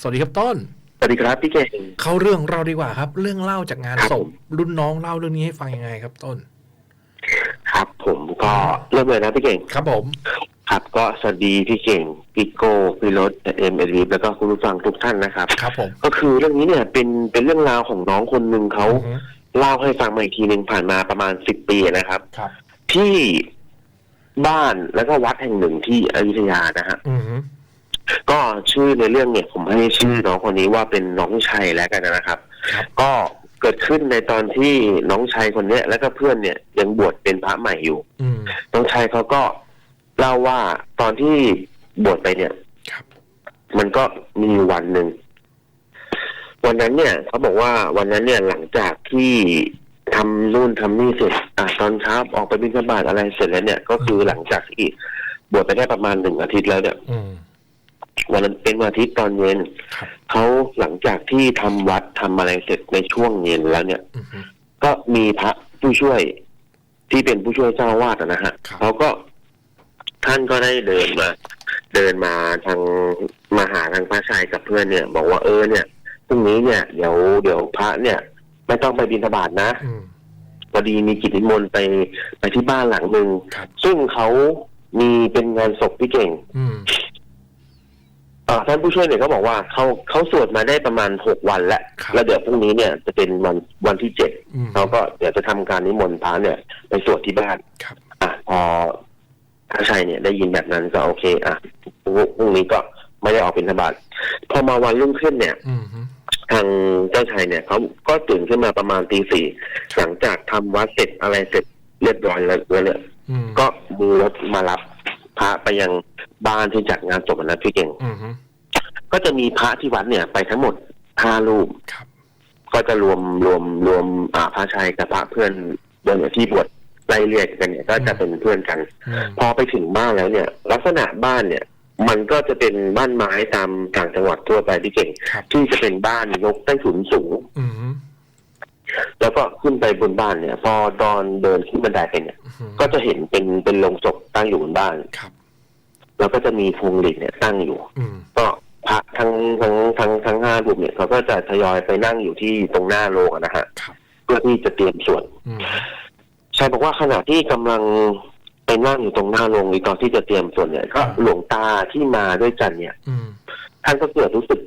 สวัสดีครับต้น สวัสดีครับพี่เก่งเข้าเรื่องเราดีกว่าครับ เรื่องเล่าจากงานครับศผพมรุ่นน้องเล่าเรื่องนี้ให้ฟังยังไงครับต้น ครับผมก็เริ่มเลยนะพี่เก่ง ครับผม ครับก็สวัสดีพี่เก่งพี่โก้พี่รถเอ็มเอลีแล้วก็คุณผู้ฟังทุกท่านนะครับ ครับผมก็คือเรื่องนี้เนี่ยเป็นเป็นเรื่องราวของน้องคนหนึ่งเขาอือฮึเล่าให้ฟังมาอีกทีหนึ่งผ่านมาประมาณสิบปีนะครับ ครับ ที่บ้านแล้วก็วัดแห่งหนึ่งที่อยุธยานะฮะอือฮึ ก็ชื่อในเรื่องเนี่ยผมให้ชื่อน้องคนนี้ว่าเป็นน้องชัยแล้วกันนะครับครับ ก็เกิดขึ้นในตอนที่น้องชัยคนเนี้ย แล้วก็เพื่อนเนี่ยยังบวชเป็นพระใหม่อยู่อืมน้องชัยเขาก็เล่าว่าตอนที่บวชไปเนี่ยครับมันก็มีอยู่วันหนึ่งวันนั้นเนี่ยเขาบอกว่าวันนั้นเนี่ยหลังจากที่ทำนู่นทำนี่เสร็จอะตอนเช้าออกไปบิณฑบาตอะไรเสร็จแล้วเนี่ย ก็คือหลังจากที่บวชไปได้ประมาณหนึ่งอาทิตย์แล้วเนี่ยอืม วันนั้นเป็นวันอาทิตย์ตอนเย็นครับเขาหลังจากที่ทำวัดทำอะไรเสร็จในช่วงเย็นแล้วเนี่ยอือฮึก็มีพระผู้ช่วยที่เป็นผู้ช่วยเจ้าวาดอะนะฮะครับเขาก็ท่านก็ได้เดินมา เดินมาทางมาหาทางพระชายกับเพื่อนเนี่ย บอกว่าเออเนี่ยพรุ่งนี้เนี่ยเดี๋ยวเดี๋ยวพระเนี่ย ไม่ต้องไปบิณฑบาตนะอืมพอดีมีกิจนิมนต์ไปไปที่บ้านหลังหนึ่งครับซึ่งเขามีเป็นงานศพพี่เก่งอืมอ่า ท่านผู้ช่วยเนี่ยก็บอกว่าเขาเขาสวดมาได้ประมาณหกวันแล้วครับแล้วเดี๋ยวพรุ่งนี้เนี่ยจะเป็นวันวันที่เจ็ดอืมเขาก็เดี๋ยวจะทำการนิมนต์พระเนี่ย ไปสวดที่บ้านครับอะพอพระชัยเนี่ยได้ยินแบบนั้นก็โอเค อะพรุ่งพรุ่งนี้ก็ไม่ได้ออกเป็นธบาตพอมาวันรุ่งขึ้นเนี่ยอืมฮึทางเจ้าชายเนี่ยเขาก็ตื่นขึ้นมาประมาณตีสี่หลังจากทำวัดเสร็จอะไรเสร็จเรียบร้อยแล้วแล้วเนี่ยอืมก็มีรถมารับ พระไปยังบ้านที่จัดงานศพนะพี่เก่งอืมฮึก็จะมีพระที่วัดเนี่ย ไปทั้งหมดห้ารูปครับก็จะรวมรวมรวมอ่าพระชัยกับพระเพื่อนเดินที่บวชไล่เรียกกันเนี่ย ก็จะเป็นเพื่อนกันอืมพอไปถึงบ้านแล้วเนี่ย ลักษณะบ้านเนี่ย มันก็จะเป็นบ้านไม้ตามต่างจังหวัดทั่วไปที่เก่งครับที่จะเป็นบ้านยกใต้ถุนสูงอืมฮึแล้วก็ขึ้นไปบนบ้านเนี่ย พอตอนเดินขึ้นบันไดไปเนี่ยอือฮึก็จะเห็นเป็นเป็นโลงศพตั้งอยู่บนบ้านครับ แล้วก็จะมีพวงหลีดเนี่ยตั้งอยู่อืมก็พระทั้งทั้งทั้งทั้งห้ารูปเนี่ยเขาก็จะทยอยไปนั่งอยู่ที่ตรงหน้าโรงอะนะฮะครับเพื่อที่จะเตรียมสวดอืมฮึชายบอกว่าขณะที่กำลังไปนั่งอยู่ตรงหน้าโรงในตอนที่จะเตรียมสวดเนี่ยก็หลวงตาที่มาด้วยกันเนี่ยอืมท่านก็เกิดรู้สึก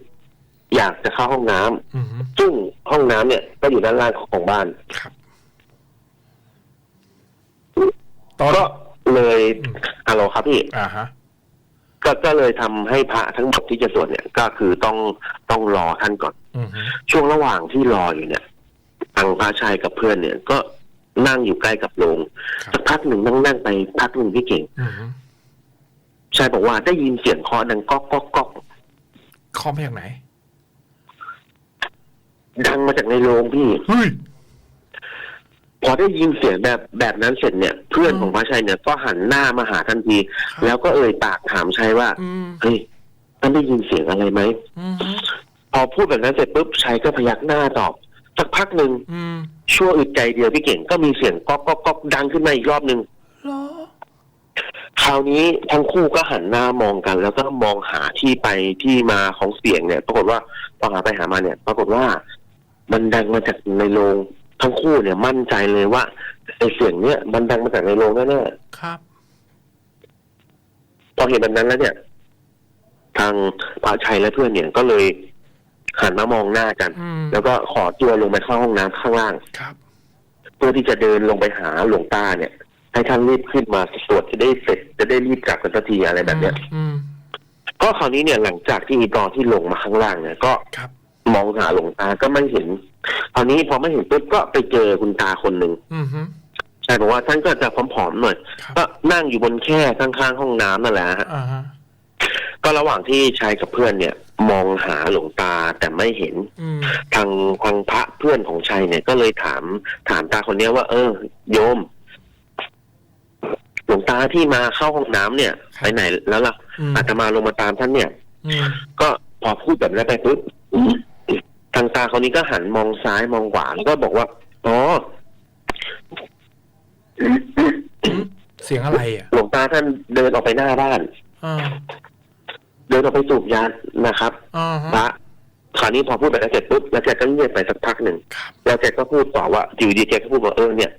อยากจะเข้าห้องน้ำอืมฮึซึ่งห้องน้ำเนี่ย ก็อยู่ด้านล่างของบ้านครับตอนก็เลยอืมฮัลโหลครับพี่อ่าฮะ ก็ก็เลยทำให้พระทั้งหมดที่จะสวดเนี่ย ก็คือต้องต้องรอท่านก่อนอืมฮึช่วงระหว่างที่รออยู่เนี่ยทางพระชายกับเพื่อนเนี่ย ก็นั่งอยู่ใกล้กับโรงครับสักพักหนึ่งนั่งนั่งไปพักหนึ่งพี่เก่งอืมฮึชายบอกว่าได้ยินเสียงเคาะดังก๊อกก๊อกก๊อกข้อมาจากไหน ดังมาจากในโรงพี่เฮ้ย พอได้ยินเสียงแบบแบบนั้นเสร็จเนี่ย เพื่อนอืมของพระชัยเนี่ยก็หันหน้ามาหาทันทีครับแล้วก็เอ่ยปากถามชัยว่าอืมเฮ้ยท่านได้ยินเสียงอะไรไหมอืมฮึพอพูดแบบนั้นเสร็จปุ๊บชัยก็พยักหน้าตอบสักพักหนึ่งอืมชั่วอึดใจเดียวพี่เก่งก็มีเสียงก๊อกก๊อกก๊อกดังขึ้นมาอีกรอบหนึ่งเหรอคราวนี้ทั้งคู่ก็หันหน้ามองกัน แล้วก็มองหาที่ไปที่มาของเสียงเนี่ย ปรากฏว่าพอหาไปหามาเนี่ย ปรากฏว่ามันดังมาจากในโรง ทั้งคู่เนี่ยมั่นใจเลยว่าไอ้เสียงเนี่ยมันดังมาจากในโรงแน่ๆครับ พอเห็นแบบนั้นแล้วเนี่ย ทางพระชัยและเพื่อนเนี่ยก็เลยหันมามองหน้ากันอืมแล้วก็ขอตัวลงไปเข้าห้องน้ำข้างล่างครับเพื่อที่จะเดินลงไปหาหลวงตาเนี่ย ให้ท่านรีบขึ้นมาสวดจะได้เสร็จจะได้รีบกลับกันสักทีอะไรแบบเนี้ยอืมก็คราวนี้เนี่ยหลังจากที่ตอนที่ลงมาข้างล่างเนี่ยก็ครับมองหาหลวงตาก็ไม่เห็น คราวนี้พอไม่เห็นปุ๊บก็ไปเจอคุณตาคนหนึ่งอืมฮึใช่บอกว่าท่านก็จะผอมๆหน่อยครับก็นั่งอยู่บนแคร่ข้างๆห้องน้ำนั่นแหละฮะอ่าฮะก็ระหว่างที่ชายกับเพื่อนเนี่ย มองหาหลวงตาแต่ไม่เห็นอืมทางทางพระเพื่อนของชัยเนี่ย ก็เลยถามถามตาคนเนี้ยว่า เออ โยม หลวงตาที่มาเข้าห้องน้ำเนี่ยไปไหนแล้วล่ะอืมอาตมาลงมาตามท่านเนี่ยอืมก็พอพูดแบบนั้นไปปุ๊บทางตาคนนี้ก็หันมองซ้ายมองขวาแล้วก็บอกว่าอ๋อเสียงอะไรอะหลวงตาท่านเดินออกไปหน้าบ้านอ่าเดินออกไปสูบยานะครับอ่าฮะพระคราวนี้พอพูดไปแล้วเสร็จปุ๊บแล้วแกก็เงียบไปสักพักหนึ่งครับแล้วแกก็พูดต่อว่าอยู่ดีแกก็พูดว่าเออเนี่ย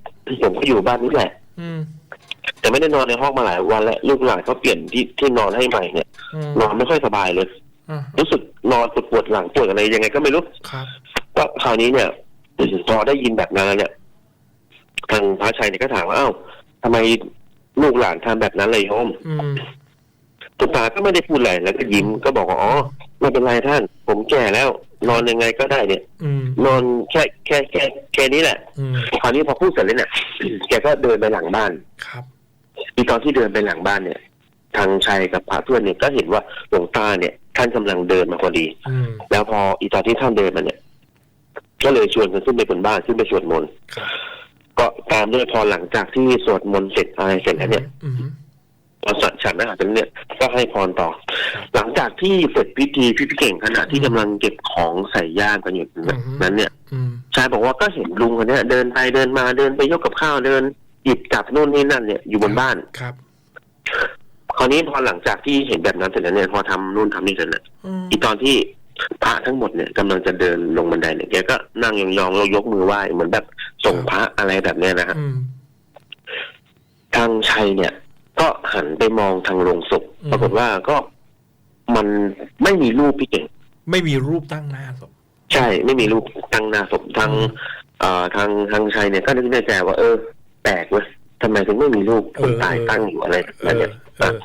ผมก็อยู่บ้านนี้แหละอืมแต่ไม่ได้นอนในห้องมาหลายวันแล้วลูกหลานเขาเปลี่ยนที่ที่นอนให้ใหม่เนี่ยอืมนอนไม่ค่อยสบายเลยอ่า รู้สึกนอนปวดปวดหลังปวดอะไรยังไงก็ไม่รู้ครับก็คราวนี้เนี่ยพอได้ยินแบบนั้นแล้วเนี่ย ทางพระชัยเนี่ยก็ถามว่าอ้าวทำไมลูกหลานทำแบบนั้นเลยโยมอืมคุณตาก็ไม่ได้พูดอะไรแล้วก็ยิ้มก็บอกว่าอ๋อไม่เป็นไรท่าน ผมแก่แล้ว นอนยังไงก็ได้เนี่ยอืมนอนแค่แค่แค่แค่นี้แหละอืมคราวนี้พอพูดเสร็จแล้วเนี่ยแกก็เดินไปหลังบ้านครับอีตอนที่เดินไปหลังบ้านเนี่ย ทางชัยกับพระเพื่อนเนี่ยก็เห็นว่าหลวงตาเนี่ย ท่านกำลังเดินมาพอดีอืมแล้วพออีตอนที่ท่านเดินมาเนี่ย ก็เลยชวนกันขึ้นไปบนบ้านขึ้นไปสวดมนต์ครับก็ตามด้วยพอหลังจากที่สวดมนต์เสร็จอะไรเสร็จแล้วเนี่ยอืมพอสัตฉันอาหารเสร็จแล้วเนี่ยก็ให้พรต่อ หลังจากที่เสร็จพิธีพี่เก่งขณะที่กำลังเก็บของใส่ย่ามกันอยู่นั้น เนี่ยอืมชายบอกว่าก็เห็นลุงคนเนี้ยเดินไปเดินมาเดินไปยกกับข้าวเดินหยิบจับนู่นนี่นั่นเนี่ยอยู่บนบ้านครับ คราวนี้พอหลังจากที่เห็นแบบนั้นเสร็จแล้วเนี่ยพอทำนู่นทำนี่เสร็จเนี่ยอืมอีตอนที่พระทั้งหมดเนี่ยกำลังจะเดินลงบันไดเนี่ยแกก็นั่งยองๆแล้วยกมือไหว้เหมือนแบบส่งพระอะไรแบบเนี้ยนะฮะอืมทางชัยเนี่ย ก็หันไปมองทางโรงศพอืมปรากฏว่าก็มันไม่มีรูปพี่เก่งไม่มีรูปตั้งหน้าศพใช่ ไม่มีรูปตั้งหน้าศพทางอืมเอ่อทางทางชัยเนี่ยก็นึกในใจว่า เออแปลกเว้ย ทำไมถึงไม่มีรูปคนตายตั้งอยู่อะไรเอแบบอเนี้ยเออ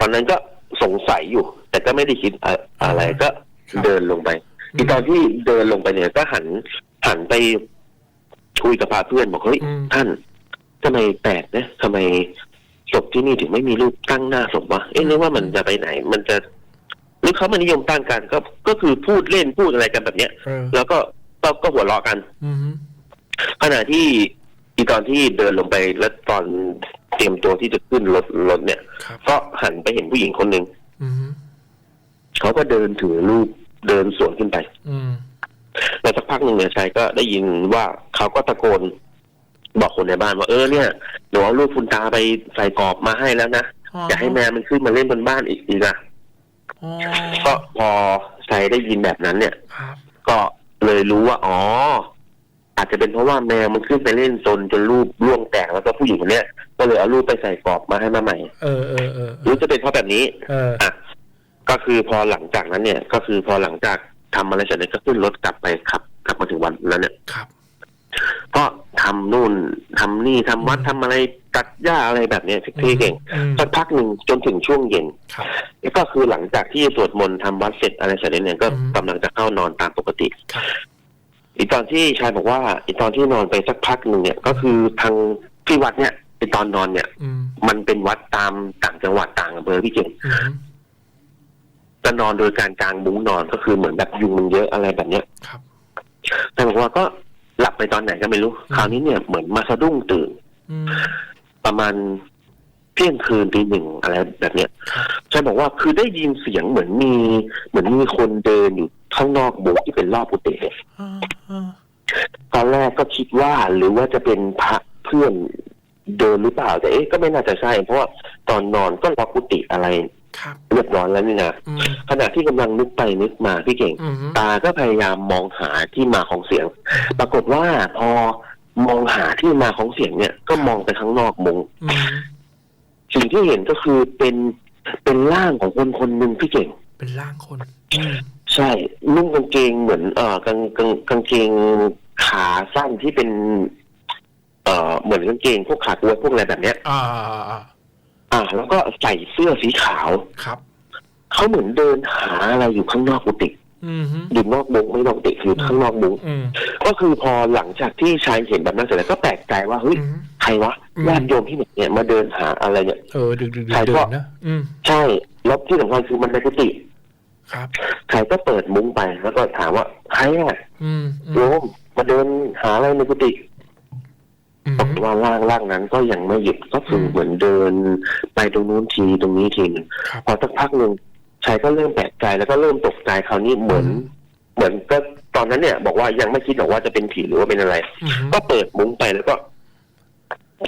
ตอนนั้นก็สงสัยอยู่ แต่ก็ไม่ได้คิดอะอะไรก็ครับเดินลงไปอีตอนที่เดินลงไปเนี่ย ก็หันหันไปคุยกับพาเพื่อนบอกเฮ้ยอืมท่านทำไมแปลกนะทำไมศพที่นี่ถึงไม่มีรูปตั้งหน้าศพวะเอ๊ะนึกว่ามันจะไปไหน มันจะหรือเขามานิยมตั้งกันก็ก็คือพูดเล่นพูดอะไรกันแบบเนี้ยเออแล้วก็ก็ก็หัวเราะกันอืมขณะที่ อีตอนที่เดินลงไปแล้วตอนเตรียมตัวที่จะขึ้นรถรถเนี่ยครับก็หันไปเห็นผู้หญิงคนหนึ่งอืมเขาก็เดินถือรูปเดินสวนขึ้นไปอืมแล้วสักพักหนึ่งเนี่ยชายก็ได้ยินว่าเขาก็ตะโกน บอกคนในบ้านว่าเออเนี่ยหนูเอารูปคุณตาไปใส่กรอบมาให้แล้วนะอย่าให้แมวมันขึ้นมาเล่นบนบ้านอีกอีกนะอ๋อก็พอชายได้ยินแบบนั้นเนี่ย ครับ ก็เลยรู้ว่า อ๋อ อาจจะเป็นเพราะว่าแมวมันขึ้นไปเล่นจนจนรูปร่วงแตกแล้วก็ผู้หญิงคนเนี้ยก็เลยเอารูปไปใส่กรอบมาให้มาใหม่ เออเออเออหรือจะเป็นเพราะแบบนี้เอออะก็คือพอหลังจากนั้นเนี่ย ก็คือพอหลังจากทำอะไรเสร็จเนี่ยก็ขึ้นรถกลับไปขับกลับมาถึงวันนั้นเนี่ยครับ ก็ทำนู่นทำนี่ทำวัดทำอะไรตัดหญ้าอะไรแบบเนี้ยพี่เก่งอืมสักพักหนึ่งจนถึงช่วงเย็นครับก็คือหลังจากที่สวดมนต์ทำวัดเสร็จอะไรเสร็จเนี่ยก็อืมกำลังจะเข้านอนตามปกติครับ อีตอนที่ชายบอกว่าอีตอนที่นอนไปสักพักหนึ่งเนี่ยก็คือทางที่วัดเนี่ยไอตอนนอนเนี่ย อืมมันเป็นวัดตามต่างจังหวัดต่างอำเภอพี่เก่งอืมจะนอนโดยการกางมุ้งนอนก็คือเหมือนแบบยุงมันเยอะอะไรแบบเนี้ยครับแต่บอกว่าก็หลับไปตอนไหนก็ไม่รู้ อืม คราวนี้เนี่ยเหมือนมาสะดุ้งตื่น อืมประมาณ เที่ยงคืนตีหนึ่งอะไรแบบเนี้ยครับชายบอกว่าคือได้ยินเสียงเหมือนมี เหมือนมีคนเดินอยู่ข้างนอกโบสถ์ที่เป็นรอบกุฏิเนี่ยอ่าอ่าตอนแรกก็คิดว่าหรือว่าจะเป็นพระเพื่อนเดินหรือเปล่าแต่เอ๊ะก็ไม่น่าจะใช่ เพราะว่าตอนนอนก็ล็อกกุฏิอะไรครับเรียบร้อยแล้วนี่นะอืมขณะที่กำลังนึกไปนึกมาพี่เก่งอืมตาก็พยายามมองหาที่มาของเสียง ปรากฏว่าพอมองหาที่มาของเสียงเนี่ย ก็มองไปข้างนอกมุงอืม สิ่งที่เห็นก็คือเป็นเป็นร่างของคนคนหนึ่งพี่เก่ง เป็นร่างคนอืมใช่นุ่งกางเกงเหมือนเอ่อกางกางกางเกงขาสั้นที่เป็น เอ่อเหมือนกางเกงพวกขาตัวพวกอะไรแบบเนี้ย อ่าอ่าอ่าอ่าแล้วก็ใส่เสื้อสีขาวครับเขาเหมือนเดินหาอะไรอยู่ข้างนอกกุฏิ อืมฮึอยู่นอกมุงไม่นอกกุฏิคือข้างนอกมุงอืมก็คือพอหลังจากที่ชายเห็นแบบนั้นเสร็จแล้วก็แปลกใจว่าเฮ้ยอืมใครวะอืมญาติโยมที่ไหนเนี่ยมาเดินหาอะไรเนี่ยเออดึกดึกดึใครกเดิก็นนะอืมใช่แล้วที่สำคัญคือมันในกุฏิครับชายก็เปิดมุ้งไปแล้วก็ถามว่าใครอะอืมอืโยมมมาเดินหาอะไรในกุฏิอืมปรากฏว่าร่างร่างนั้นก็ยังไม่หยุดก็คืออมเหมือนเดินไปตรงนู้นทีตรงนี้ทีหนึงครับพอสักพักหนึ่ง ชายก็เริ่มแปลกใจแล้วก็เริ่มตกใจคราวนี้เหมือนอืมเหมือนก็ตอนนั้นเนี่ย บอกว่ายังไม่คิดหรอกว่าจะเป็นผีหรือว่าเป็นอะไรอืมก็เปิดมุ้งไปแล้วก็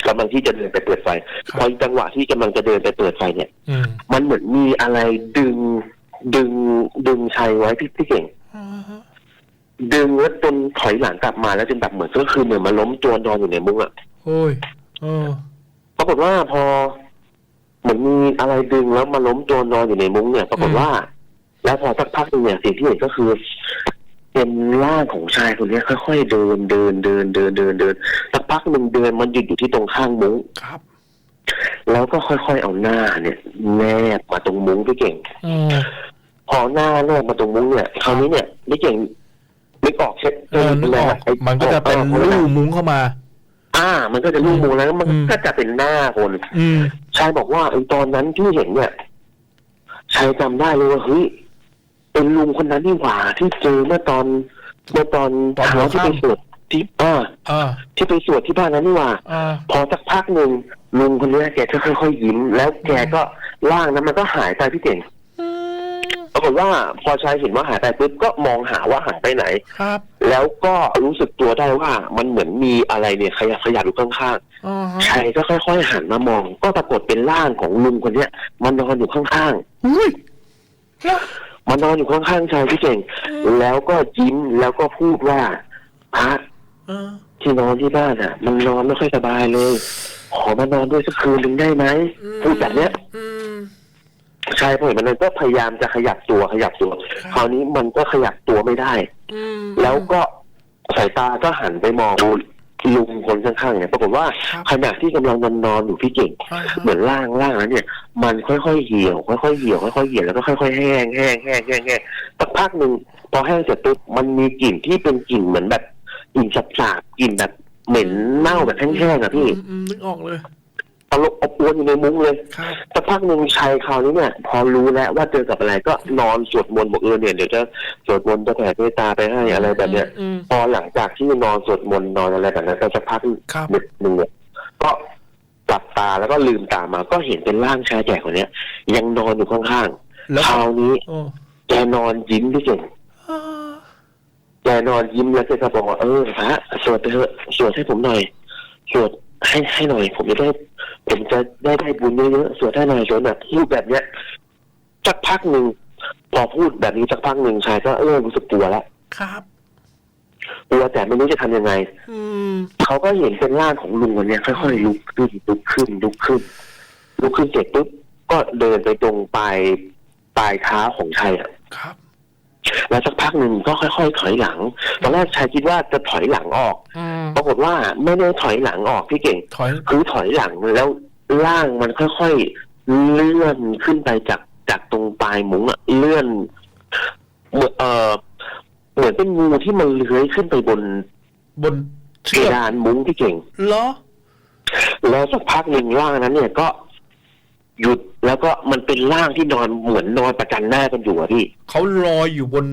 กำลังที่จะเดินไปเปิดไฟครับพอจังหวะที่กำลังจะเดินไปเปิดไฟเนี่ยอืมมันเหมือนมีอะไรดึง ดึงดึงชัยไว้พี่พี่เก่งอ่าฮะดึงแล้วจนถอยหลังกลับมาแล้วจนแบบเหมือนก็คือเหมือนมาล้มตัวนอนอยู่ในมุ้งอะโอ้ยเออปรากฏว่าพอ เหมือนมีอะไรดึงแล้วมาล้มตัวนอนอยู่ในมุ้งเนี่ยปรากฏว่า แล้วพอสักพักหนึงเนี่ยสิ่งที่เห็นก็คือ เป็นร่างของชายคนเนี้ยค่อยๆเดินเดินเดินเดินเดินเดินสักพักหนึ่งเดินมันหยุดอยู่ที่ตรงข้างมุ้งครับ แล้วก็ค่อยๆเอาหน้าเนี่ย แนบมาตรงมุ้งพี่เก่ง อืม พอหน้าแนบมาตรงมุ้งเนี่ยคราวนี้เนี่ยพี่เก่งนึกออกใช่เออนึกออกไอ้มันก็จะเป็นออลู่มุ้งเข้ามา อ่า มันก็จะลู่มุ้งแล้วมันอืมก็จะเป็นหน้าคนอืมชายบอกว่าไอ้ตอนนั้นที่เห็นเนี่ยชายจำได้เลยว่าเฮ้ยเป็นลุงคนนั้นนี่หว่าที่เจอเมื่อตอนเมื่อตอนตอนหัวเช้าที่ไปค่ำสวดที่อ่าอ่าที่ไปสวดที่บ้านนั้นนี่หว่าอ่าพอสักพักหนึ่งลุงคนเนี้ยแกก็ค่อยๆยิ้ม แล้วแกก็ร่างนั้นมันก็หายไปพี่เก่งอืมปรากฏว่าพอชายเห็นว่าหายไปปุ๊บก็มองหาว่าหายไปไหน ครับ แล้วก็รู้สึกตัวได้ว่ามันเหมือนมีอะไรเนี่ยขยับขยับอยู่ข้างๆอ่าฮะชายก็ค่อยๆหันมามอง ก็ปรากฏเป็นร่างของลุงคนเนี้ยมันนอนอยู่ข้างอุ้ยแล้ว ๆ มันนอนอยู่ข้างๆชายพี่เก่งแล้วก็ยิ้มแล้วก็พูดว่าพระเออที่นอนที่บ้านอะ มันนอนไม่ค่อยสบายเลย ขอมานอนด้วยสักคืนหนึ่งได้ไหมพูดแบบเนี้ย อืม ชายผู้หญิงคนนั้นก็พยายามจะขยับตัวขยับตัวครับคราวนี้มันก็ขยับตัวไม่ได้ อืม แล้วก็สายตาก็หันไปมองลุงคนข้างๆเนี่ยปรากฏว่าครับ ขณะที่กำลังนอนนอนๆอยู่พี่เก่ง อ่าฮะเหมือนร่างร่างนั้นเนี่ย มันค่อยๆเหี่ยว ค่อยๆเหี่ยวค่อยๆเหี่ยวแล้วก็ค่อยๆแห้งแห้งแห้งแห้งแห้งสักพักหนึ่งพอแห้งเสร็จปุ๊บมันมีกลิ่นที่เป็นกลิ่นเหมือนแบบกลิ่นสาบๆกลิ่นแบบเหม็นเน่าแบบแห้งๆอะพี่ อืมอืมนึกออกเลย ตลบอบอวนอยู่ในมุ้งเลยครับสักพักหนึ่งชายคราวนี้เนี่ยพอรู้แล้วว่าเจอกับอะไรก็นอนสวดมนต์บอกเออเนี่ยเดี๋ยวจะสวดมนต์จะแผ่เมตตาไปให้อะไรแบบเนี้ยอืมพอหลังจากที่นอนสวดมนต์นอนอะไรแบบนั้นไปสักพักครับหนึ่งหนึ่งเนี่ยก็หลับตาแล้วก็ลืมตามาก็เห็นเป็นร่างชายแก่คนเนี้ย ยังนอนอยู่ข้างแล้วๆคราวนี้โอ้แกนอนยิ้มพี่เก่ง อ่าแกนอนยิ้มแล้วแกก็บอกว่าเออพระสวดไปเถอะสวดให้ผมหน่อย สวด ให้ให้หน่อย ผมจะได้ผมจะได้ได้บุญเยอะๆสวดให้หน่อยสวดแบบพูดแบบเนี้ยสักพักหนึ่งพอพูดแบบนี้สักพักหนึ่งชายก็เริ่มรู้สึกกลัวแล้วครับกลัวแต่ไม่รู้จะทำยังไง อืมเขาก็เห็นเป็นร่างของลุงคนเนี้ยค่อยๆลุกขึ้นลุกขึ้นลุกขึ้นลุกขึ้นเสร็จปุ๊บก็เดินไปตรงปลายปลายเท้าของชายอะครับ แล้วสักพักหนึ่งก็ค่อยๆ ถอยหลัง ตอนแรกชายคิดว่าจะถอยหลังออกอืมปรากฏว่าไม่ได้ถอยหลังออกพี่เก่ง ถอย คือถอยหลังแล้วร่างมันค่อยๆ เลื่อนขึ้นไปจากจากตรงปลายมุ้งอะเลื่อนเหมือนเออเหมือนเป็นงูที่มันเลื้อยขึ้นไปบน บนเพเชือกดานมุ้งพี่เก่งเหรอแล้วสักพักหนึ่งร่างนั้นเนี่ยก็ หยุดแล้วก็มันเป็นร่างที่นอนเหมือนนอนประจันหน้ากันอยู่อะพี่เขาลอยอยู่บน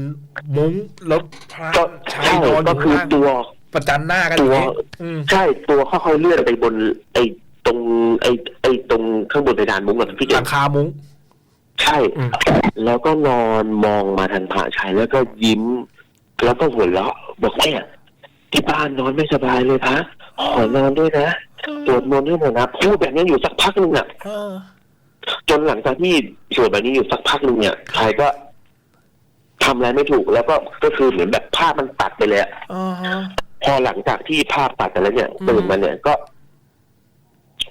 มุ้งแล้วพระก็ชายใช่นอนอก็ยู่คือข้างตัวประจันหน้ากันอย่างนี้ตัวอืมใช่ตัวค่อยๆเลื่อนไปบน ไอ้ตรงไอ้ไอ้ตรงข้างบนเพดานมุ้งอะพี่หเก่ลังงคามุ้ง ใช่ อืม แล้วก็นอนมองมาทางพระชายแล้วก็ยิ้ม แล้วก็หัวเราะบอกเนี่ยที่บ้านนอนไม่สบายเลยพระขอนอนด้วยนะสวดมนต์ด้วยหน่อยนะพูดแบบนี้อยู่สักพักหนึ่งอะ เออ จนหลังจากที่สวดแบบนี้อยู่สักพักหนึ่งเนี่ยชายก็ทำอะไรไม่ถูกแล้วก็ก็คือเหมือนแบบภาพมันตัดไปเลยอะอ่าฮะ พอหลังจากที่ภาพตัดไปแล้วเนี่ยอืมตื่นมาเนี่ยก็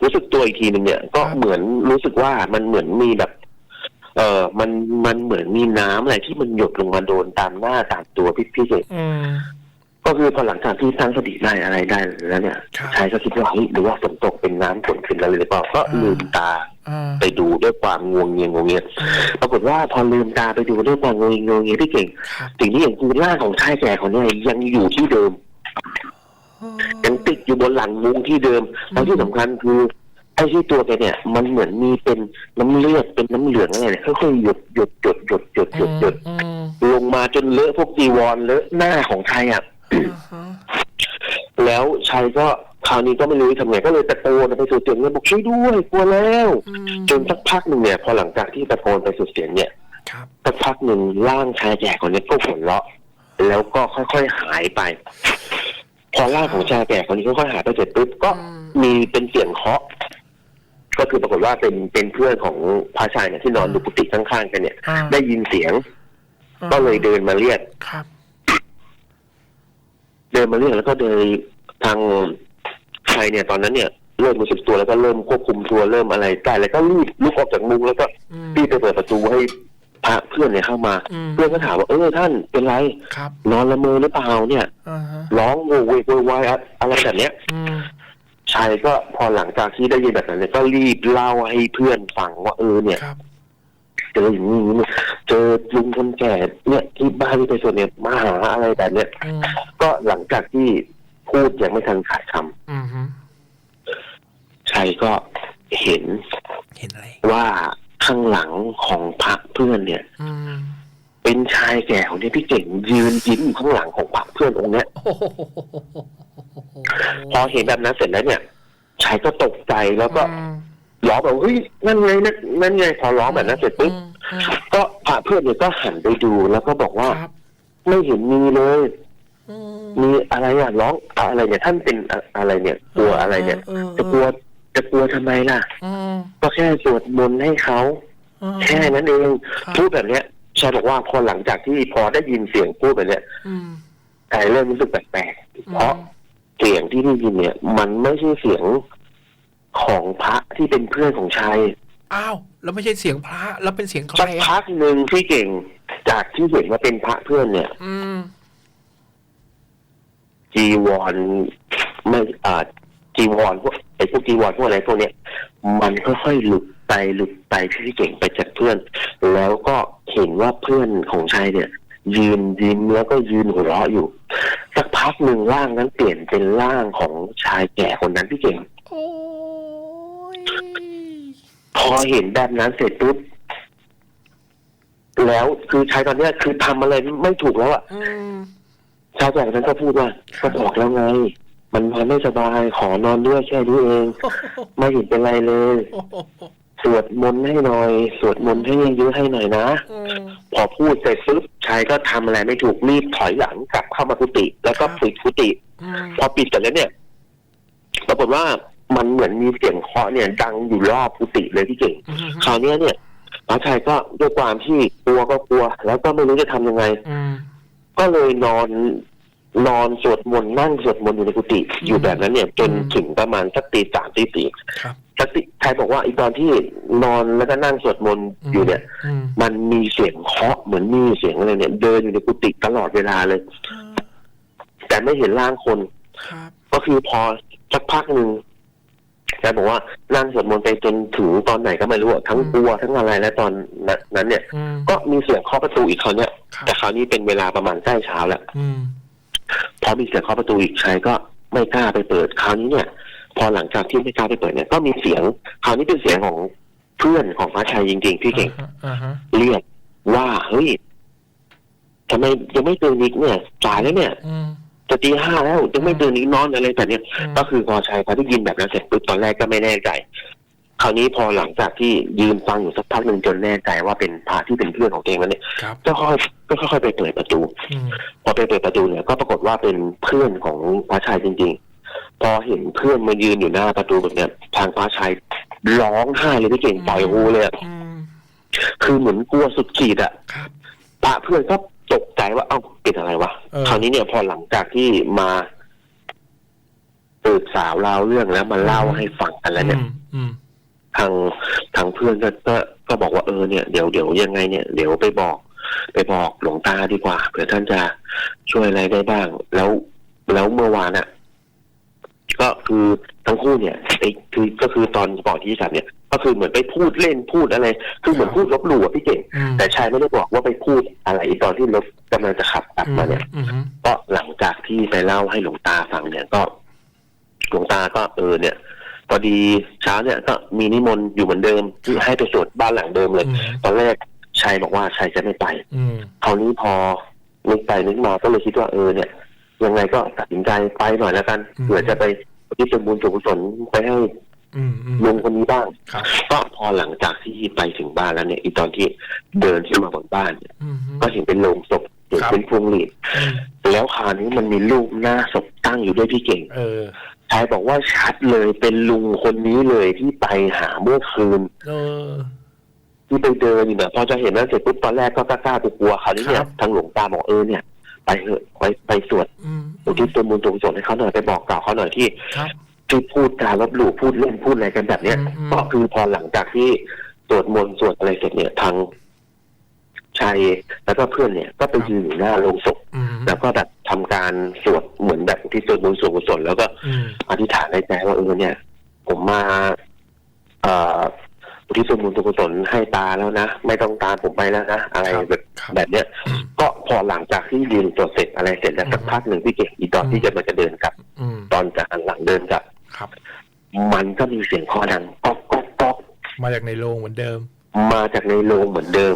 รู้สึกตัวอีกทีหนึ่งเนี่ย ก็ครับ เหมือนรู้สึกว่ามันเหมือนมีแบบ เออมันมันเหมือนมีน้ำอะไรที่มันหยดลงมาโดนตามหน้าตามตัวพี่พี่เจ อืม ก็คือพอหลังจากที่ตั้งสติได้อะไรได้แล้วเนี่ยครับชายก็คิดว่าเฮ้ยหรือว่าฝนตกเป็นน้ำฝนขึ้นอะไรหรือเปล่าก็อ่า ลืมตาอ่า ไปดูด้วยความงวงเงียงงวงเงียปรากฏว่าพอลืมตาไปดูด้วยความงวงเงียงงวงเงียพี่เก่งครับสิ่งที่เห็นคือร่างของชายแก่คนนี้ยังอยู่ที่เดิมยังติดอยู่บนหลังมุ้งที่เดิมแล้วที่สำคัญคือไอ้ที่ตัวแกเนี่ย มันเหมือนมีเป็นน้ำเลือดเป็นน้ำเหลืองอะไรเนี่ยค่อยๆหยดหยดหยดหยดหยดหยดหยดอืมลงมาจนเลอะพวกจีวรเลอะหน้าของชายอะอ่าฮะแล้วชายก็ คราวนี้ก็ไม่รู้จะทำไงก็เลยตะโกนไปสุดเสียงเนี่ยบอกช่วยด้วยกลัวแล้วอืมจนสักพักหนึ่งเนี่ยพอหลังจากที่ตะโกนไปสุดเสียงเนี่ยครับสักพักหนึ่งร่างชายแก่คนนี้ก็หัวเราะแล้วก็ค่อยๆหายไปพพอร่างของชายแก่คนนี้ค่อยๆหายไปเสร็จปุ๊บก็อืมมีเป็นเสียงเคาะก็คือปรากฏว่าเป็นเป็นเพื่อนของพระชายเนี่ยที่นอนอยู่กุฏิข้างๆกันเนี่ยอ่าได้ยินเสียงอ่าก็เลยเดินมาเรียกครับเดินมาเรียกแล้วก็เดินทาง ชายเนี่ยตอนนั้นเนี่ยเริ่มรู้สึกตัวแล้วก็เริ่มควบคุมตัวเริ่มอะไรได้แล้วก็รีบลุกออกจากมุ้งแล้วก็อืมรีบไปเปิดประตูให้พระเพื่อนเนี่ยเข้ามาอืมเพื่อนก็ถามว่าเออท่านเป็นไรครับนอนละเมอหรือเปล่าเนี่ยอ่าฮะร้องโวยวายโวยวายอะอะไรแบบเนี้ยอืมชายก็พอหลังจากที่ได้ยินแบบนั้นเนี่ยก็รีบเล่าให้เพื่อนฟังว่าเออเนี่ยครับเจออย่างนี้อย่างนี้เนี่ยเจอลุงคนแก่เนี่ยที่บ้านที่ไปสวนเนี่ยมาหาอะไรแบบเนี้ยอืมก็หลังจากที่ พูดยังไม่ทันขาดคำอืมฮึชัยก็เห็นเห็นอะไรว่าข้างหลังของพระเพื่อนเนี่ย อืมเป็นชายแก่ของเนี่ยพี่เก่งยืนยิ้มอยู่ข้างหลังของพระเพื่อนองค์เนี้ย โอ้โหพอเห็นแบบนั้นเสร็จแล้วเนี่ยชายก็ตกใจแล้วก็อืมร้องแบบเฮ้ยนั่นไงนั่นนั่นไงพอร้องแบบนั้นเสร็จปุ๊บอืมอืมก็พระเพื่อนเนี่ยก็หันไปดูแล้วก็บอกว่า ครับ ไม่เห็นมีเลยอื มมีอะไรอะร้องอะไรเนี่ยท่านเป็นอะอะไรเนี่ยกลัวอะไรเนี่ยออจะกลัวจะกลัวทำไมล่ะอืมก็แค่สวดมนต์ให้เขาอืมแค่นั้นเองครับพูดแบบเนี้ยชายบอกว่าพอหลังจากที่พอได้ยินเสียงพูดแบบเนี้ยอืมชายเริ่มรู้สึกแปลกๆเพราะเสียงที่ได้ยินเนี่ย มันไม่ใช่เสียงของพระที่เป็นเพื่อนของชายอ้าวแล้วไม่ใช่เสียงพระแล้วเป็นเสียงใครสักอะพักหนึ่งที่เก่งจากที่เห็นว่าเป็นพระเพื่อนเนี่ย อืม จีวรไม่อ่าจีวรพวกไอ้พวกจีวรพวกอะไรพวกเนี้ยมันค่อยๆหลุดไปหลุดไปพี่เก่งไปจากเพื่อน แล้วก็เห็นว่าเพื่อนของชายเนี่ย ยืนยิ้มแล้วก็ยืนหัวเราะอยู่ สักพักหนึ่งร่างนั้นเปลี่ยนเป็นร่างของชายแก่คนนั้นพี่เก่งโอ้ยพอเห็นแบบนั้นเสร็จปุ๊บแล้วคือชายตอนเนี้ยคือทำอะไรไม่ถูกแล้วอะอืม ชายแก่คนนั้นก็พูดว่าก็บอกแล้วไง มันนอนไม่สบายขอนอนด้วยแค่นี้เอง ไม่เห็นเป็นไรเลยโอ้โหสวดมนต์ให้หน่อย สวดมนต์ให้เยอะๆให้หน่อยนะอืมพอพูดเสร็จปุ๊บชายก็ทำอะไรไม่ถูกรีบถอยหลังกลับเข้ามากุฏิแล้วก็ครับปิดกุฏิอืมพอปิดเสร็จแล้วเนี่ยปรากฏว่ามันเหมือนมีเสียงเคาะเนี่ย ดังอยู่รอบกุฏิเลยพี่เก่งอืมคราวเนี้ยเนี่ยพระชายก็ด้วยความที่กลัวก็กลัว แล้วก็ไม่รู้จะทำยังไงอืม ก็เลยนอนนอนสวดมนต์นั่งสวดมนต์อยู่ในกุฏิอยู่แบบนั้นเนี่ยจนอืมถึงประมาณสักตีสามตีสี่ครับสักตีชายบอกว่าอีกตอนที่นอนแล้วก็นั่งสวดมนต์อยู่เนี่ยอืมมันมีเสียงเคาะเหมือนมีเสียงอะไรเนี่ย เดินอยู่ในกุฏิตลอดเวลาเลย แต่ไม่เห็นร่างคนครับก็คือพอสักพักหนึ่ง แกบอกว่านั่งสวดมนต์ไปจนถึงตอนไหนก็ไม่รู้อะทั้งกลัวทั้งอะไรแล้วตอนนั้นเนี่ยอืมก็มีเสียงเคาะประตูอีกคราวเนี้ยครับแต่คราวนี้เป็นเวลาประมาณใกล้เช้าแล้วอืมพอมีเสียงเคาะประตูอีกชายก็ไม่กล้าไปเปิดคราวนี้เนี่ย พอหลังจากที่ไม่กล้าไปเปิดเนี่ยก็มีเสียงคราวนี้เป็นเสียงของเพื่อนของพระชัยจริงๆพี่เก่งอ่าฮะอ่าฮะเรียกว่าเฮ้ยทำไมยังไม่ตื่นอีกเนี่ยสายแล้วเนี่ยอืม จะตีห้าแล้วยังไม่ตื่นอีกนอนอะไรแบบเนี้ยอืมก็คือพอชัยพอได้ยินแบบนั้นเสร็จปุ๊บตอนแรกก็ไม่แน่ใจ คราวนี้พอหลังจากที่ยืนฟังอยู่สักพักหนึ่งจนแน่ใจว่าเป็นพระที่เป็นเพื่อนของตัวเองแล้วเนี่ยครับก็ค่อยก็ค่อยๆไปเปิดประตูอืมพอไปเปิดประตูเนี่ยก็ปรากฏว่าเป็นเพื่อนของพระชายจริง ๆ พอเห็นเพื่อนมายืนอยู่หน้าประตูแบบเนี้ยทางพระชายร้องไห้เลยพี่เก่งปล่อยฮูเลยอะอืมคือเหมือนกลัวสุดขีดอะครับพระเพื่อนก็ ตกใจว่าเอ้าเป็นอะไรวะเออคราวนี้เนี่ยพอหลังจากที่มาสืบสาวเล่าวเรื่องแล้วมาเล่าให้ฟังกันแล้วเนี่ยอืมอืมทางทางเพื่อนก็ก็ก็บอกว่าเออเนี่ยเดี๋ยวเดี๋ยวยังไงเนี่ยเดี๋ยวไปบอก ไปบอกหลวงตาดีกว่าเผื่อท่านจะช่วยอะไรได้บ้าง แล้วแล้วเมื่อวานอะ ก็คือทั้งคู่เนี่ยไอ้คือก็คือตอนก่อนที่จะกลับเนี่ย ก็คือเหมือนไปพูดเล่นพูดอะไร คือเหมือนพูดลบหลู่อะพี่เก่งอืมแต่ชายไม่ได้บอกว่าไปพูดอะไรตอนที่รถกำลังจะขับกลับมาเนี่ยอืมอืมก็หลังจากที่ไปเล่าให้หลวงตาฟังเนี่ยก็หลวงตาก็เออเนี่ยพอดีเช้าเนี่ยก็มีนิมนต์อยู่เหมือนเดิมที่ให้ไปสวดบ้านหลังเดิมเลยอืมตอนแรกชัยบอกว่าชัยจะไม่ไปอืมคราวนี้พอนึกไปนึกมาก็เลยคิดว่าเออเนี่ยยังไงก็ตัดสินใจไปหน่อยแล้วกันเผื่อจะไปที่เป็นบุญส่วนกุศลไปให้อืมอืม ลุงคนนี้บ้างครับก็พอหลังจากที่ไปถึงบ้านแล้วเนี่ยอีตอนที่เดินขึ้นมาบนบ้านเนี่ยอืมก็เห็นเป็นโลงศพใจุดครับเป็นพวงหลีดอืมแล้วคราวนี้มันมีรูปหน้าศพตั้งอยู่ด้วยพี่เก่งเออชายบอกว่าชัดเลยเป็นลุงคนนี้เลยที่ไปหาเมื่อคืนเออที่ไปเดินอยู่เนี่ยพอจะเห็นนั้นเสร็จปุ๊บตอนแรกก็กล้าๆกลัวๆคราวนี้เนี่ครัยบทางหลวงตาบอกเออเนี่ยไปเถอะไปไปสวดอืมอุทิศตัวบุญตัวกุศลให้เขาหน่อยไปบอกกล่าวเขาหน่อยที่ครับ ที่พูดการลบหลู่พูดเล่นพูดอะไรกันแบบเนี้ยอืมอืม ก็คือพอหลังจากที่สวดมนต์สวดอะไรเสร็จเนี่ยทางชัยแล้วก็เพื่อนเนี่ย ก็ไปยืนอยู่หน้าโรงศพ อืมแล้วก็แบบทำการสวดเหมือนแบบที่สวดมนต์สวดกุศลแล้วก็ อืมอธิษฐานในใจว่าเออเนี่ย ผมมาเอ่ออุทิศส่วนบุญส่วนกุศลให้ตาแล้วนะไม่ต้องตามผมไปแล้วนะอะไรแบบครับ แบบเนี้ย อืม ก็พอหลังจากที่ยืนสวดเสร็จอะไรเสร็จแล้วอืมสักพักหนึ่งพี่เก่งอีตอนอืม ที่จะมันจะเดินกลับ อืมตอนจะหันหลังเดินกลับครับ มันก็มีเสียงคอดังก๊อกก๊อกก๊อกมาจากในโรงเหมือนเดิม มาจากในโรงเหมือนเดิม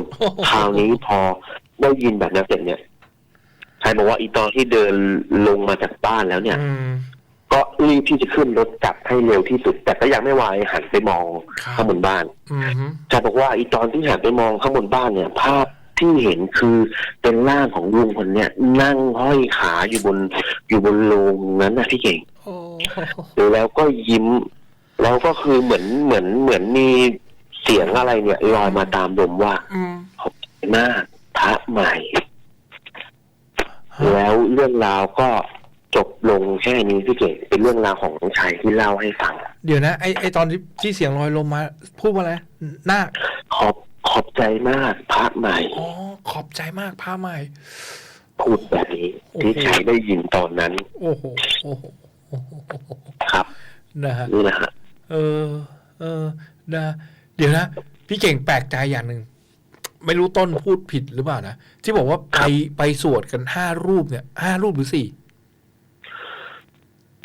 คราวนี้พอได้ยินแบบนั้นเสร็จเนี่ยใครบอกว่าอีตอนที่เดินลงมาจากบ้านแล้วเนี่ยอืมก็รีบที่จะขึ้นรถกลับให้เร็วที่สุด แต่ก็ยังไม่ไหวหันไปมองครับข้างบนบ้านอืมจะบอกว่าอีตอนที่หันไปมองข้างบนบ้านเนี่ย ภาพที่เห็นคือเป็นร่างของลุงคนเนี้ยนั่งห้อยขาอยู่บนอยู่บนโลงนั้นนะพี่เก่งโอ้ แล้วก็ยิ้ม แล้วก็คือเหมือนเหมือนเหมือนมีเสียงอะไรเนี่ยลอยมาตามลมว่าอืมหน้าพระใหม่ แล้วเรื่องราวก็จบลงแค่นี้พี่เก่งเป็นเรื่องราวของชายที่เล่าให้ฟัง เดี๋ยวนะไอไอตอนที่ที่เสียงลอยลมมา พูดว่าอะไรหน้าขอบขอบใจมากพระใหม่อ๋อขอบใจมากผ้าใหม่พูดแบบนี้โอ้โหที่ชายได้ยินตอนนั้น โอ้โหโอ้โหโอ้โห ครับนะฮะนี่นะฮะเออ เออนะ เดี๋ยวนะ พี่เก่งแปลกใจอย่างหนึ่งไม่รู้ต้นพูดผิดหรือเปล่านะ ที่บอกว่าไปไปสวดกันห้ารูปเนี่ยห้ารูปหรือสี่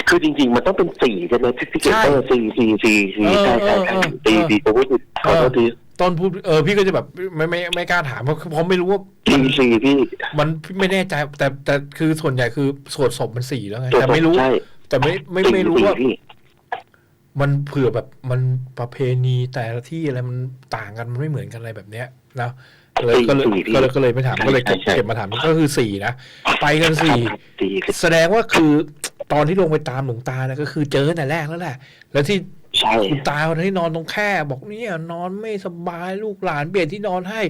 คือจริง ๆ มันต้องเป็นสี่ใช่ไหมพี่พี่เก่งใช่เออสี่สี่สี่สี่เออใช่ใช่ใช่เออเออสี่สี่ผมพูดผิดขอโทษทีต้นพูดเออพี่ก็จะแบบไม่ไม่ไม่กล้าถามเพราะเพราะไม่รู้ว่าสี่สี่พี่มันไม่แน่ใจแต่แต่คือส่วนใหญ่คือสวดศพมันสี่แล้วไงตัวแต่ไม่รู้ใช่ แต่ไม่ไม่สี่ไม่รู้สี่ว่าพี่มันเผื่อแบบมันประเพณีแต่ละที่อะไรมันต่างกันมันไม่เหมือนกันอะไรแบบเนี้ยนะเลยก็เลยสี่พี่ก็เลยก็เลยไม่ถามก็เลยเก็บใช่ใช่เก็บมาถามก็คือสี่นะไปกันสี่สี่แสดงว่าคือตอนที่ลงไปตามหลวงตานะก็คือเจอแต่แรกแล้วแหละ แล้วที่ใช่คุณตาคนที่นอนตรงแคร่บอกเนี่ยนอนไม่สบายลูกหลานเปลี่ยนที่นอนให้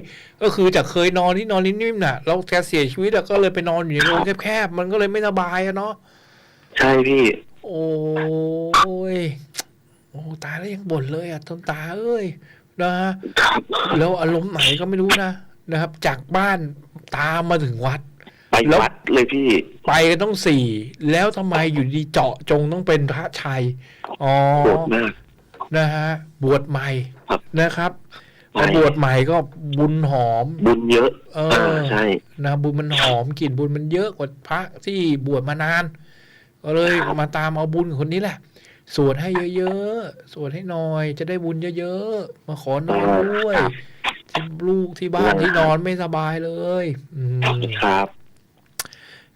ก็คือจากเคยนอนที่นอนนิ่มๆน่ะแล้วแกเสียชีวิตแล้วก็เลยไปนอนอยู่ในโรงแคบๆมันก็เลยไม่สบายอะเนาะ ใช่พี่ โอ้ยโอ้ตายแล้วยังบ่นเลยอะต้นตาเอ้ยนะฮะครับแล้วอารมณ์ไหนก็ไม่รู้นะนะครับ จากบ้านตามมาถึงวัด ไปแล้ววัดเลยพี่ ไปกันต้องสี่ แล้วทำไมอยู่ดีเจาะจงต้องเป็นพระชัย อ๋อโหดมากนะฮะบวชใหม่ครับนะครับพใช่อบวชใหม่ก็บุญหอม บุญเยอะ เออ่าอใช่นะบุญมันหอมกลิ่นบุญมันเยอะกว่าพระที่บวชมานาน ก็เลยครับมาตามเอาบุญคนนี้แหละสวดให้เยอะๆ สวดให้หน่อย จะได้บุญเยอะๆ มาขอนอนด้วยที่ลูกที่บ้านที่นอนไม่สบายเลย อืมครับ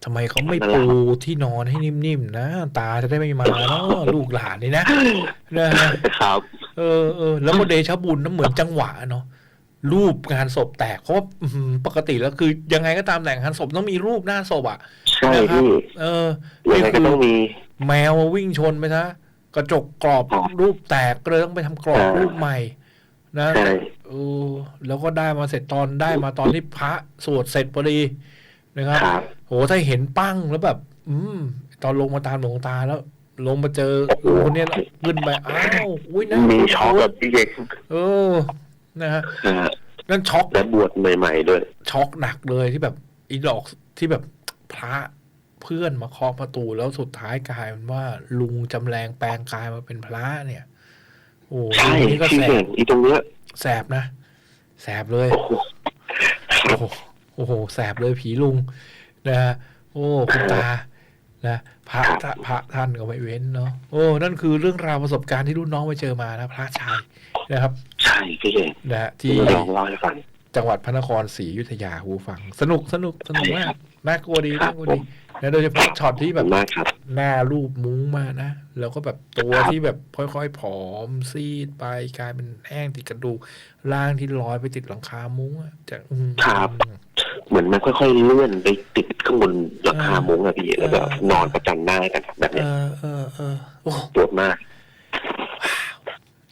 ทำไมเขาไม่ปูที่นอนให้นิ่มๆนะตาจะได้ไม่มาเนาะลูกหลานนี่นะนะฮะครับ เออเออแล้วก็เดชะบุญนะเหมือนจังหวะเนาะ รูปงานศพแตกเพราะว่าอื้อหือปกติแล้วคือ ยังไงก็ตามแต่งงานศพต้องมีรูปหน้าศพอะใช่นะครับพี่เออยังไงก็ต้องมี แมววิ่งชนไปนะกระจกกรอบครับรูปแตกก็เลยต้องไปทำกรอบอ่ารูปใหม่ นะใช่เออแล้วก็ได้มาเสร็จตอนได้มาตอนที่พระสวดเสร็จพอดีนะครับ ครับโหถ้าเห็นปั้งแล้วแบบ อืม ตอนลงมาตามหลวงตาแล้ว ลงมาเจอคนเนี้ยแล้วขึ้นไปอ้าวอุ้ยนะมีช็อกแบบพี่เก่งเออ นะฮะอ่านั่นช็อกและบวชใหม่ๆด้วย ช็อกหนักเลยที่แบบอีดอกที่แบบพระเพื่อนมาเคาะประตูแล้วสุดท้ายกลายเป็นว่า ลุงจำแรงแปลงกายมาเป็นพระเนี่ย โอ้ใช่ลุงนี่ก็พี่แสเก่บงอีตรงเนี้ยแสบนะ แสบเลย โอ้โหคโอ้รับโหโอ้โหแสบเลยผีลุงนะฮะโอ้คุณตานะพระท่าพระท่านก็ไม่เว้นเนาะโอ้นั่นคือเรื่องราวประสบการณ์ที่รุ่นน้องไปเจอมานะ พระชายนะครับใช่พี่เก่งนะฮะที่ที่ลองเล่าให้ฟังจังหวัดพระนครศรีอยุธยาหูฟัง สนุกสนุกสนุกมากน่ากลัวดีครัน่าบกลัวดีนะโดยเฉพาะช็อตที่ขแบอบบคุณมากครับหน้ารูปมุ้งมากนะแล้วก็แบบตัวครับที่แบบค่อยๆผอมซีดไปกลายเป็นแห้งติดกระดูกร่างที่ลอยไปติดหลังคามุ้งอะจะอืมครับเหมือนมันค่อยๆเลื่อนไปติดข้างบนหลังคามุ้งอะพี่แล้วก็เออนอนประจันหน้ากันแบบเอเนี้ยอเออเออโอ้ปวดมากเ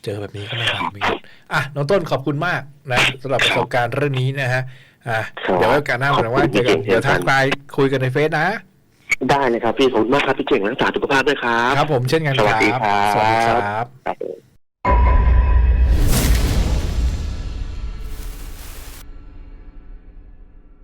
จอแบบนี้ก็ไม่ทำเหมือนกันอะน้องต้นขอบคุณมากนะสำหรับประสบการณ์เรื่องนี้นะฮะอะครับเดี๋ยวไว้โอการหน้าวันว่าเจอกันเดี๋ยวทักไลน์คุยกันในเฟซนะ ได้เลยครับพี่ขอบคุณมากครับพี่เก่งรักษาสุขภาพด้วยครับ ครับผมเช่นกันสวัสดีครับ สวัสดีครับครับ